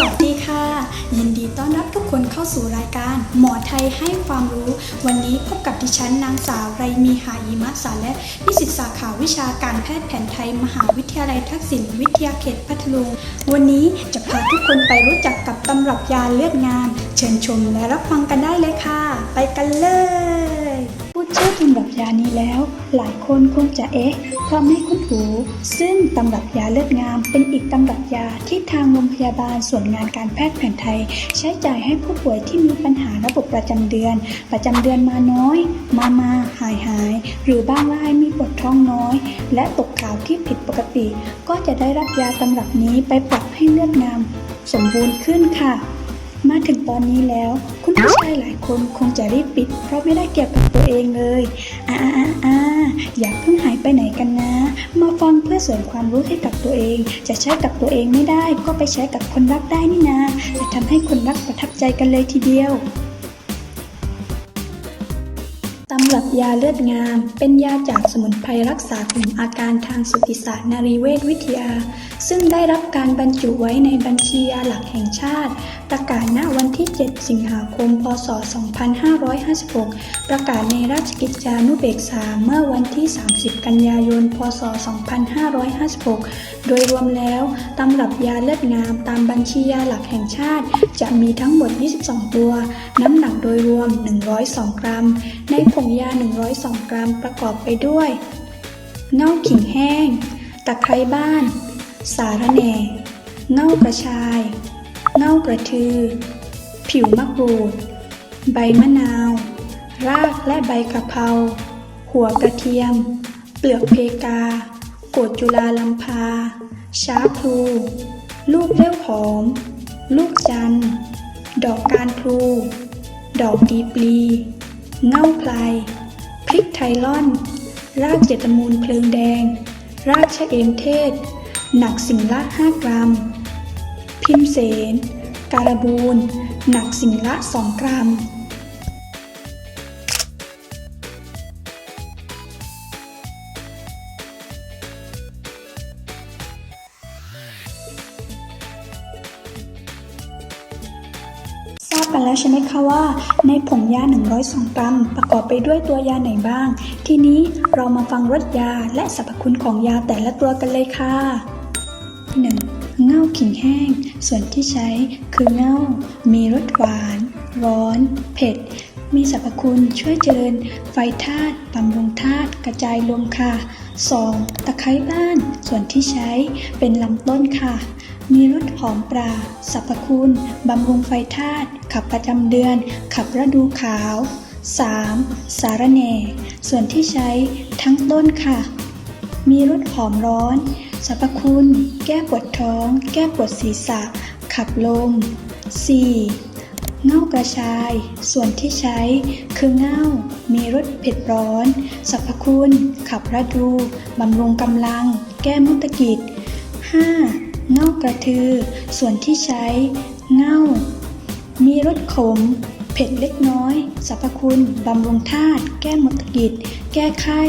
วัสดีค่ะ ยินดีต้อนรับทุกคนเข้าสู่รายการ หมอไทยให้ความรู้ วันนี้พบกับดิฉันนางสาวไรมีหายิมะสารและนิสิตสาขาวิชาการแพทย์แผนไทย มหาวิทยาลัยทักษิณวิทยาเขตพัทลุง วันนี้จะพาทุกคนไปรู้จักกับตำรับยาเลือดงาม เชิญชมและรับฟังกันได้เลยค่ะ ไปกันเลย ชื่อตำรับยานี้แล้ว หลายคนคงจะเอ๊ะเพราะไม่คุ้นหู ซึ่งตำรับยาเลือดงาม เป็นอีกตำรับยาที่ทางโรงพยาบาลส่วนงานการแพทย์แผนไทย ใช้จ่ายให้ผู้ป่วยที่มีปัญหาระบบประจำเดือน ประจำเดือนมาน้อย มามาหายหาย หรือบ้างรายมีปวดท้องน้อย และตกขาวที่ผิดปกติ ก็จะได้รับยาตำรับนี้ไปปรับให้เลือดงาม สมบูรณ์ขึ้นค่ะ มาถึงตอนนี้แล้ว คุณผู้ชายหลายคนคงจะรีบปิด เพราะไม่ได้เกี่ยวกับตัวเองเลยอ่าอ่าอ่าอาอย่าเพิ่งหายไปไหนกันนะ มาฟังเพื่อเสริมความรู้ให้กับตัวเอง จะใช้กับตัวเองไม่ได้ ก็ไปใช้กับคนรักได้นี่นาจะทำให้คนรักประทับใจกันเลยทีเดียวตำรับยาเลือดงาม เป็นยาจากสมุนไพรรักษากลุ่มอาการทางสุติศาสตร์นารีเวชวิทยา ซึ่งได้รับการบรรจุไว้ในบัญชียาหลักแห่งชาติ ประกาศณวันที่ 7 สิงหาคม พศ 2556 ประกาศในราชกิจจานุเบกษาเมื่อวันที่ 30 กันยายน พศ 2556 โดยรวมแล้วตำรับยาเลือดงามตามบัญชียาหลักแห่งชาติ จะมีทั้งหมด 22 ตัว น้ำหนักโดยรวม 102 กรัม ในผงยา 102 กรัมประกอบไปด้วยเง่าขิงแห้ง ตะไคร้บ้าน สารแหน่เง่ากระชาย เง่ากระทือ ผิวมะกรูด ใบมะนาว รากและใบกะเพรา หัวกระเทียม เปลือกเพกา โกดจุลาลัมพา ช้าพลู ลูกเลี้ยวหอม ลูกจัน ดอกการพลู ดอกดีปลี เง่าไพลพริกไทยล่อน รากเจตมูลเพลิงแดง รากชะเอมเทศ หนักสิ่งละ 5 กรัม พิมเสน การบูนหนักสิ่งละ 2 กรัม ทราบกันแล้วใช่ไหมคะว่า ในผงยา 102 กรัม ประกอบไปด้วยตัวยาไหนบ้าง ทีนี้เรามาฟังรสยาและสรรพคุณของยาแต่ละตัวกันเลยค่ะ 1. เง่าขิงแห้ง ส่วนที่ใช้คือเง่า มีรสหวาน ร้อน เผ็ด มีสรรพคุณช่วยเจริญ ไฟธาตุบำรุงธาตุกระจายลมค่ะ 2. ตะไคร้บ้าน ส่วนที่ใช้เป็นลำต้นค่ะ มีรสหอมปลาสรรพคุณบำรุงไฟธาตุขับประจำเดือน ขับฤดูขาว 3. สาระแหน่ ส่วนที่ใช้ทั้งต้นค่ะ มีรสหอมร้อน สรรพคุณ แก้ปวดท้อง แก้ปวดศีรษะ ขับลม 4. เง่ากระชาย ส่วนที่ใช้คือเง่า มีรสเผ็ดร้อน สรรพคุณ ขับระดู บำรุงกำลัง แก้มุตกิจ 5. เง่ากระทือ ส่วนที่ใช้ เง่า มีรสขม เผ็ดเล็กน้อย สรรพคุณ บำรุงธาตุ แก้มุตกิจ แก้ไข้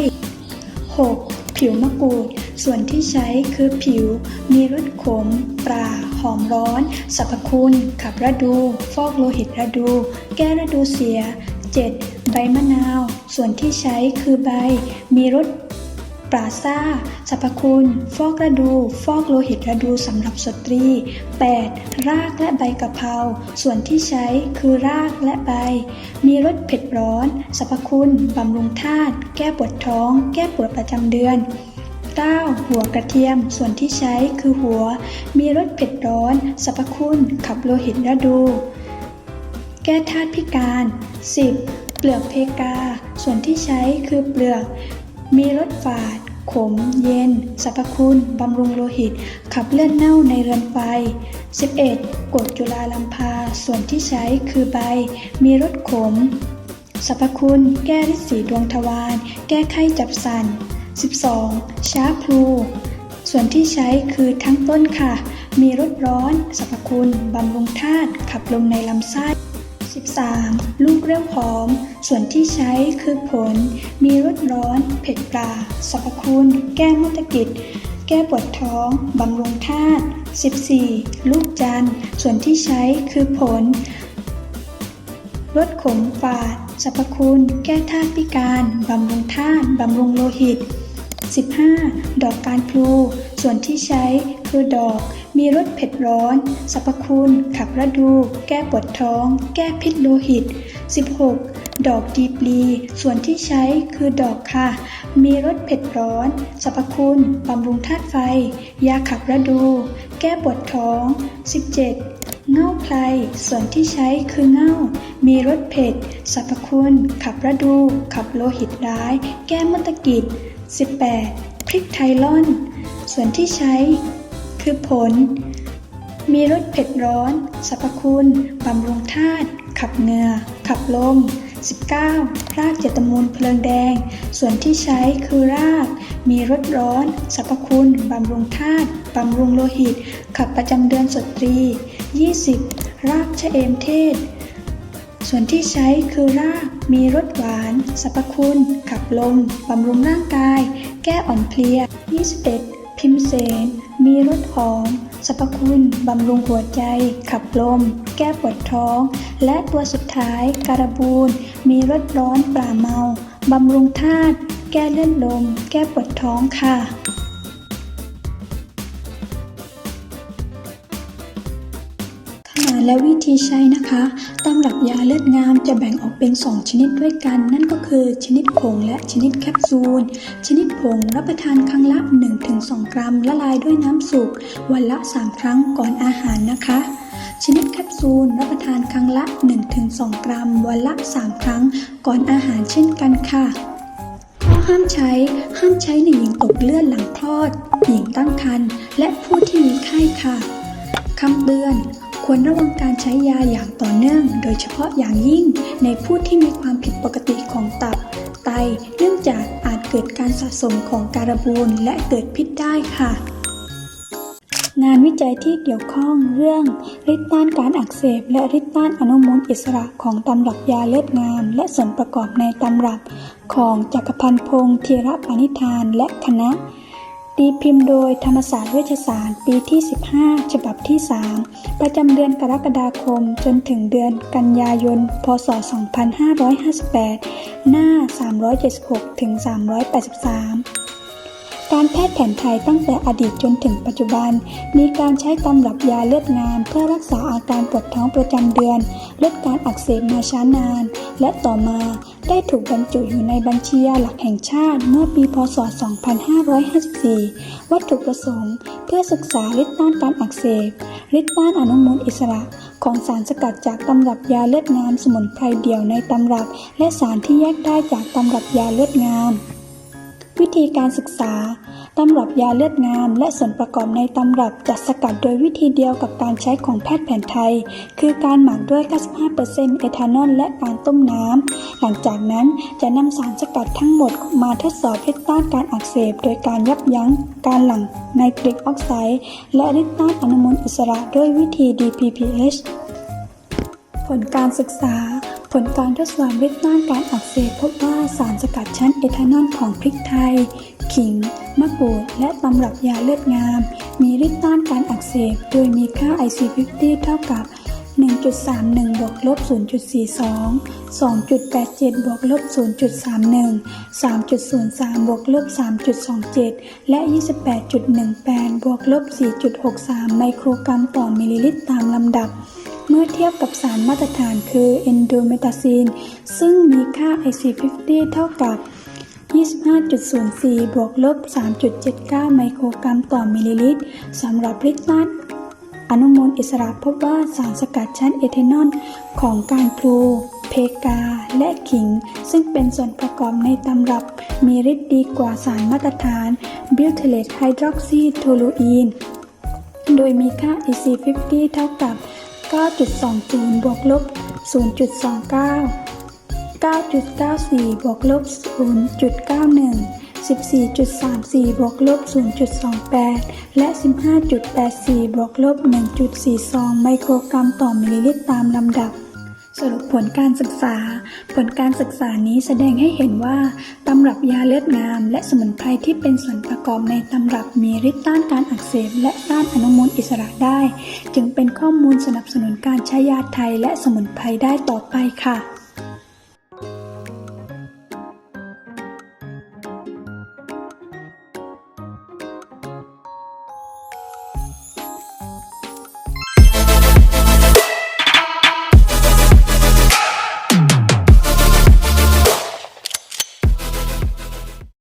6. ผิวมะกรูด ส่วนที่ใช้คือผิว มีรสขม ปรา หอมร้อน สรรพคุณ ขับระดู ฟอกโลหิตระดู แก้ระดูเสีย 7. ใบมะนาว ส่วนที่ใช้คือใบ มีรส ปราซ่าสรรพคุณ ฟอกระดู ฟอกโลหิตระดูสำหรับสตรี 8. รากและใบกะเพราส่วนที่ใช้คือรากและใบ มีรสเผ็ดร้อนสรรพคุณบำรุงธาตุแก้ปวดท้อง แก้ปวดประจำเดือน 9. หัวกระเทียม ส่วนที่ใช้คือหัว มีรสเผ็ดร้อนสรรพคุณขับโลหิตระดู แก้ธาตุพิการ 10. เปลือกเพกา ส่วนที่ใช้คือเปลือก มีรสฝาด ขม เย็น สรรพคุณ บำรุงโลหิต ขับเลือดเน่าในเรือนไฟ 11. กดจุลาลัมพา ส่วนที่ใช้คือใบ มีรสขม สรรพคุณ แก้ริดสีดวงทวาร แก้ไข้จับสัน 12. ช้าพลู ส่วนที่ใช้คือทั้งต้นค่ะ มีรสร้อน สรรพคุณ บำรุงธาตุ ขับลมในลำไส้ 13. ลูกเรียวหอม ส่วนที่ใช้คือผล มีรสร้อน เผ็ดปลาสรรพคุณ แก้มุตกิจ แก้ปวดท้อง บำรุงธาตุ 14. ลูกจันทร์ ส่วนที่ใช้คือผลลดขมฝาดสรรพคุณ แก้ธาตุพิการ บำรุงธาตุ บำรุงโลหิต 15. ดอกการพลู ส่วนที่ใช้คือดอก มีรสเผ็ดร้อน สรรพคุณ ขับระดู แก้ปวดท้อง แก้พิษโลหิต 16. ดอกดีปลี ส่วนที่ใช้คือดอกค่ะ มีรสเผ็ดร้อน สรรพคุณบำรุงธาตุไฟ ยาขับระดู แก้ปวดท้อง 17. เง่าไพรส่วนที่ใช้คือเง่า มีรสเผ็ด สรรพคุณ ขับระดู ขับโลหิตร้าย แก้มตกิจ 18. พริกไทยล่อน ส่วนที่ใช้ คือผล มีรสเผ็ดร้อนสรรพคุณบำรุงธาตุขับเหงื่อขับลม 19. รากเจตมูลเพลิงแดง ส่วนที่ใช้คือราก มีรสร้อนสรรพคุณบำรุงธาตุบำรุงโลหิต ขับประจำเดือนสตรี 20. รากชะเอมเทศ ส่วนที่ใช้คือราก มีรส หวาน สรรพคุณ ขับลม บำรุงร่างกาย แก้อ่อนเพลีย 21. พิมเสน มีรสหอม สรรพคุณ บำรุงหัวใจ ขับลม แก้ปวดท้อง และตัวสุดท้ายการบูน มีรสร้อนปราเมา บำรุงธาตุ แก้เลื่อนลม แก้ปวดท้องค่ะ ขนาดและวิธีใช้นะคะตำรับยาเลือดงามจะแบ่งออกเป็น 2 ชนิดด้วยกัน นั่นก็คือชนิดผงและชนิดแคปซูล ชนิดผงรับประทานครั้งละ 1-2 กรัม ละลายด้วยน้ำสุก วันละ 3 ครั้งก่อนอาหารนะคะ ชนิดแคปซูลรับประทานครั้งละ 1-2 กรัม วันละ 3 ครั้งก่อนอาหารเช่นกันค่ะข้อห้ามใช้ ห้ามใช้ในหญิงตกเลือดหลังคลอด หญิงตั้งครรภ์ และผู้ที่มีไข้ค่ะ คำเตือน ควรระวังการใช้ยาอย่างต่อเนื่อง โดยเฉพาะอย่างยิ่งในผู้ที่มีความผิดปกติของตับ ไต เนื่องจากอาจเกิดการสะสมของการบูนและเกิดพิษได้ค่ะ งานวิจัยที่เกี่ยวข้องเรื่องฤทธิ์ต้านการอักเสบ และฤทธิ์ต้านอนุมูลอิสระของตำรับยาเลือดงาม และส่วนประกอบในตำรับของจักรพันธ์พงษ์ธีรปณิธานและคณะ ตีพิมพ์โดยธรรมศาสตร์เวชศาสตร์ปีที่ 15 ฉบับที่ 3 ประจำเดือนกรกฎาคมจนถึงเดือนกันยายน พศ 2558 หน้า 376 ถึง 383 การแพทย์แผนไทยตั้งแต่อดีตจนถึงปัจจุบัน มีการใช้ตำรับยาเลือดงามเพื่อรักษาอาการปวดท้องประจำเดือน ลดการอักเสบมาช้านาน และต่อมาได้ถูกบรรจุอยู่ในบัญชียาหลักแห่งชาติเมื่อปีพศ 2554 วัตถุประสงค์ เพื่อศึกษาฤทธิ์ต้านการอักเสบฤทธิ์ต้านอนุมูลอิสระของสารสกัดจากตำรับยาเลือดงามสมุนไพรเดี่ยวในตำรับ และสารที่แยกได้จากตำรับยาเลือดงาม วิธีการศึกษา ตำรับยาเลือดงามและส่วนประกอบในตำรับจัดสกัดโดยวิธีเดียวกับการใช้ของแพทย์แผนไทย คือการหมักด้วย 95%เอทานอลและการต้มน้ำ หลังจากนั้นจะนำสารสกัดทั้งหมดมาทดสอบฤทธิ์ต้านการอักเสบ โดยการยับยั้งการหลั่งไนตริกออกไซด์และฤทธิ์ต้านอนุมูลอิสระด้วยวิธี DPPH ผลการศึกษา ผลการทดสอบฤทธิ์ต้านการอักเสบพบว่าสารสกัดชั้นเอทานอลของพริกไทย ขิง มะกรูด และตำรับยาเลือดงาม มีฤทธิ์ต้านการอักเสบ โดยมีค่า IC50 เท่ากับ 1.31 บวกลบ 0.42 2.87 บวกลบ 0.31 3.03 บวกลบ 3.27 และ 28.18 บวกลบ 4.63 ไมโครกรัมต่อมิลลิลิตรตามลำดับ เมื่อเทียบกับสารมาตรฐานคือเอนโดเมตาซีน ซึ่งมีค่า IC50 เท่ากับ 25.04 บวกลบ 3.79 ไมโครกรัมต่อมิลลิลิตรสำหรับฤทธิ์ต้นอนุมูลอิสระพบว่าสารสกัดชั้นเอเทนอลของการพลูเพกา และขิง ซึ่งเป็นส่วนประกอบในตำรับ มีฤทธิ์ดีกว่าสารมาตรฐานบิวเทเลตไฮดรอกซีโทลูอีน โดยมีค่า EC50 เท่ากับ 9.20 บวกลบ 0.29 9.94 บวกลบ 0.91 14.34 บวกลบ 0.28 และ 15.84 บวกลบ 1.42 ไมโครกรัมต่อมิลลิลิตรตามลำดับ สรุปผลการศึกษา ผลการศึกษานี้แสดงให้เห็นว่า ตำรับยาเลือดงาม และสมุนไพรที่เป็นส่วนประกอบในตำรับมีฤทธิ์ต้านการอักเสบและต้านอนุมูลอิสระได้ จึงเป็นข้อมูลสนับสนุนการใช้ยาไทยและสมุนไพรได้ต่อไปค่ะ